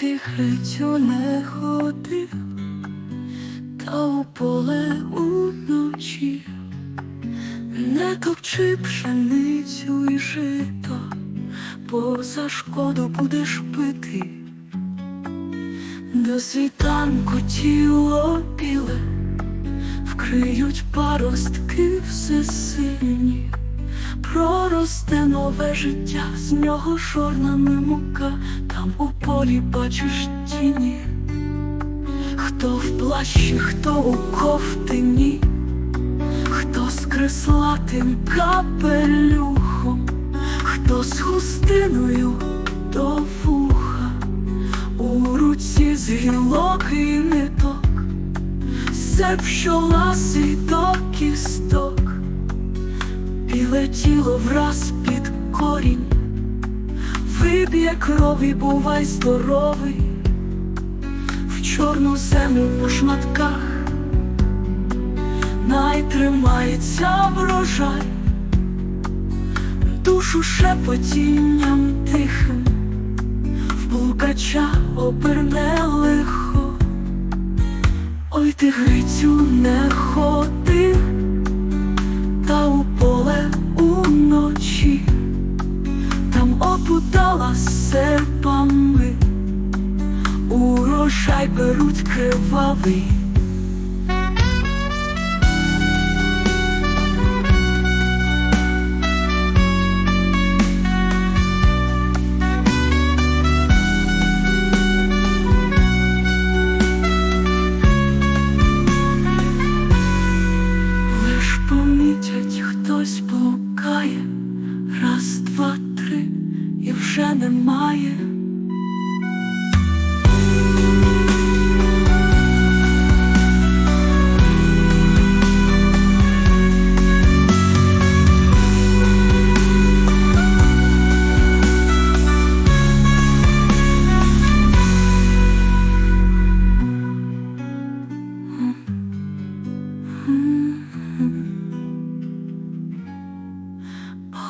ти грицю не ходив, та у поле уночі не топчи пшеницю і жито, бо за шкоду будеш пити. До світанку тіло біле, вкриють паростки все сині, проросте нове життя, з нього чорна мука, там у полі бачиш тіні, хто в плащі, хто у ковтині, хто з креслатим капелюхом, хто з хустиною до вуха, у руці з гілок і ниток, серп, що ласить до кісток, біле тіло враз під корінь, виб'є крові, бувай здоровий, в чорну землю по шматках, най тримається врожай, душу шепотінням тихим. В блукача оберне лихо, ой ти Грицю не ходи, та опутала серпами, урожай беруть кривавий.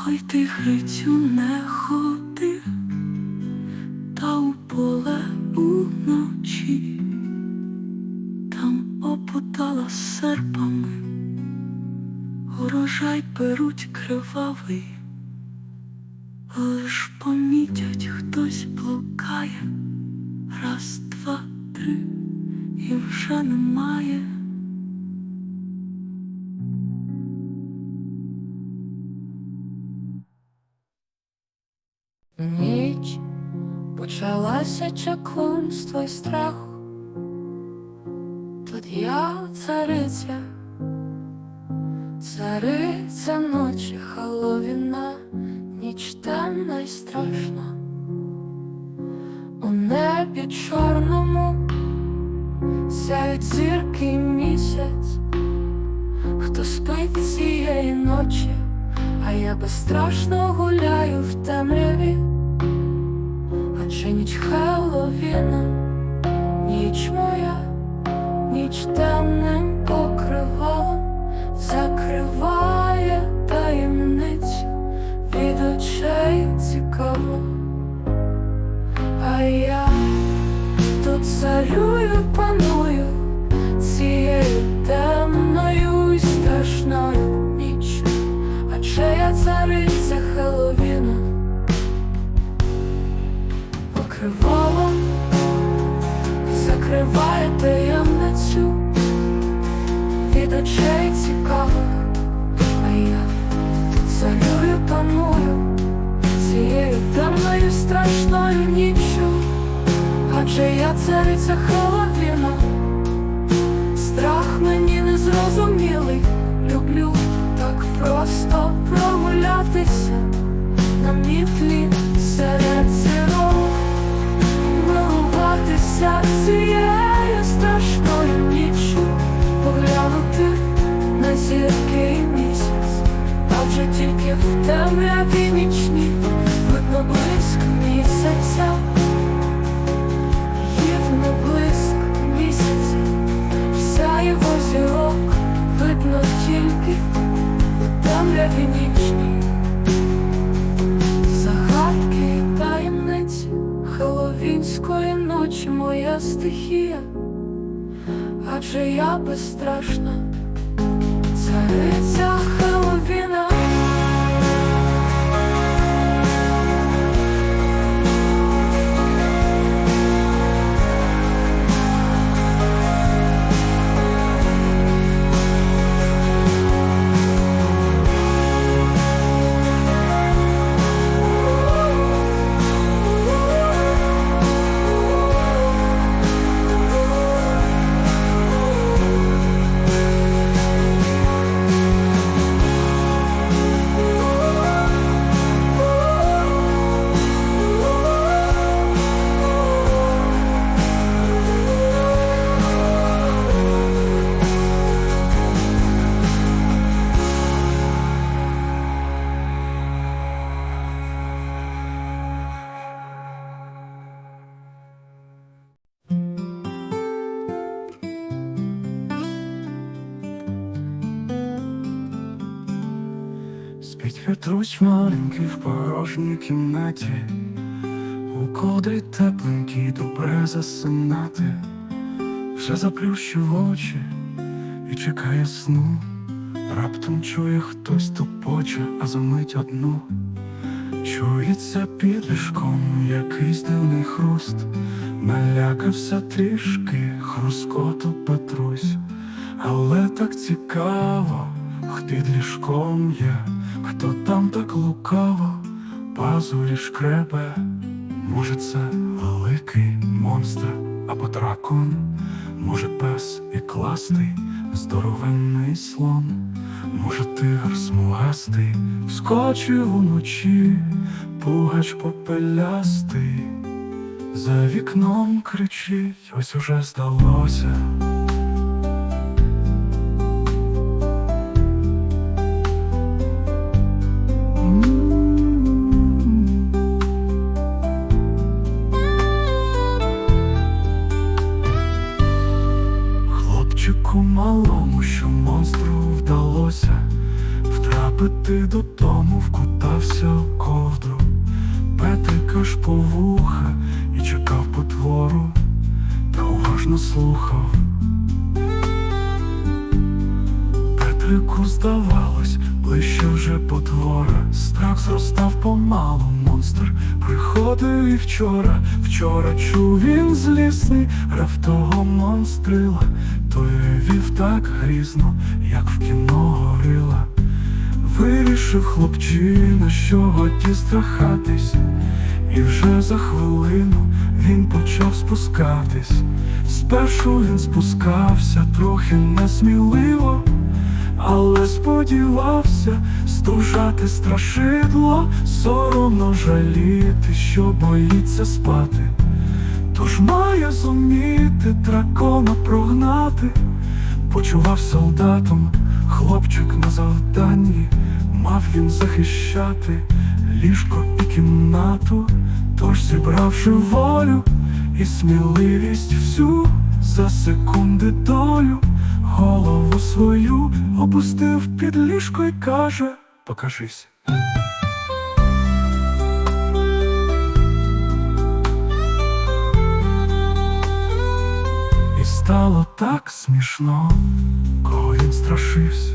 Ой ти Грицю не ходи, та у поле уночі, там опутала серпами, урожай беруть кривавий, лиш помітять, хтось блукає, раз, два, три, і вже немає. Чаклунство й страх. Тут я цариця, цариця ночі Халовіна, ніч темна страшна. У небі чорному сяють зірки й місяць, хто спить цієї ночі, а я безстрашно гуляю в темряві. Адже ніч Хеллоуіна, ніч моя, ніч темним покривала, закриває покривалом закриває таємницю. Від очей цікавих, а я царюю, паную цією темною страшною ніччю, адже я цариця Хеловіна, страх мені незрозумілий, люблю так просто прогулятися на мітлі серед зірок, милуватися цією страшною ніччю, поглянути на зірки і місяць, адже тільки в темряві нічні. Видно блиск місяця, видно блиск місяця, вся його зірок видно тільки у темряві нічній. моя стихія, адже я безстрашна, цариця. Петрусь маленький в порожній кімнаті, у кодрі тепленькій добре засинати, вже заплющив очі і чекає сну. Раптом чує хтось тупоче, а за мить одну. Чується під ліжком якийсь дивний хруст, налякався трішки хрускоту Петрусь, але так цікаво, під ліжком є, хто там так лукаво, пазурі шкребе, може це великий монстр або дракон, може пес і кластий, здоровенний слон. Може, тигр смугастий, вскочив уночі, пугач попелястий, за вікном кричить, ось уже здалося. По вуха і чекав потвору, та уважно слухав. Петрику здавалось, ближче вже потвора. Страх зростав помалу, монстр приходив і вчора. Вчора чув він злісний, рев того монстрила, той вів так грізно, як в кіно горила. Вирішив хлопчина, що годі страхатись, і вже за хвилину він почав спускатись. Спершу він спускався трохи несміливо, але сподівався стужати страшидло, соромно жаліти, що боїться спати. Тож має зуміти дракона прогнати. Почував солдатом хлопчик на завданні, мав він захищати ліжко і кімнату, тож зібравши волю і сміливість всю за секунди долю, голову свою опустив під ліжко і каже Покажись. І стало так смішно, кого він страшився,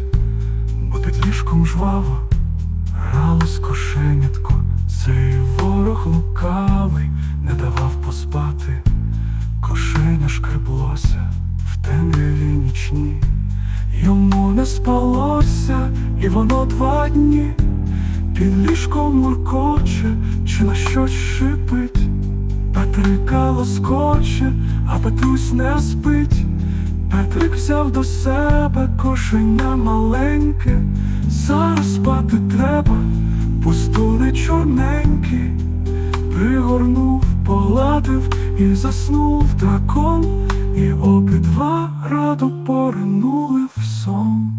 бо під ліжком жваво гралось кошенятко, цей ворог лукавий не давав поспати, кошеня шкреблося в темряві нічні, йому не спалося, і воно два дні. Під ліжком муркоче, чи на щось шипить. Петрика лоскоче, а Петрусь не спить. Петрик взяв до себе кошеня маленьке, зараз спати треба, пустуни чорненький, пригорнув, погладив і заснув дракон, і обидва радо поринули в сон.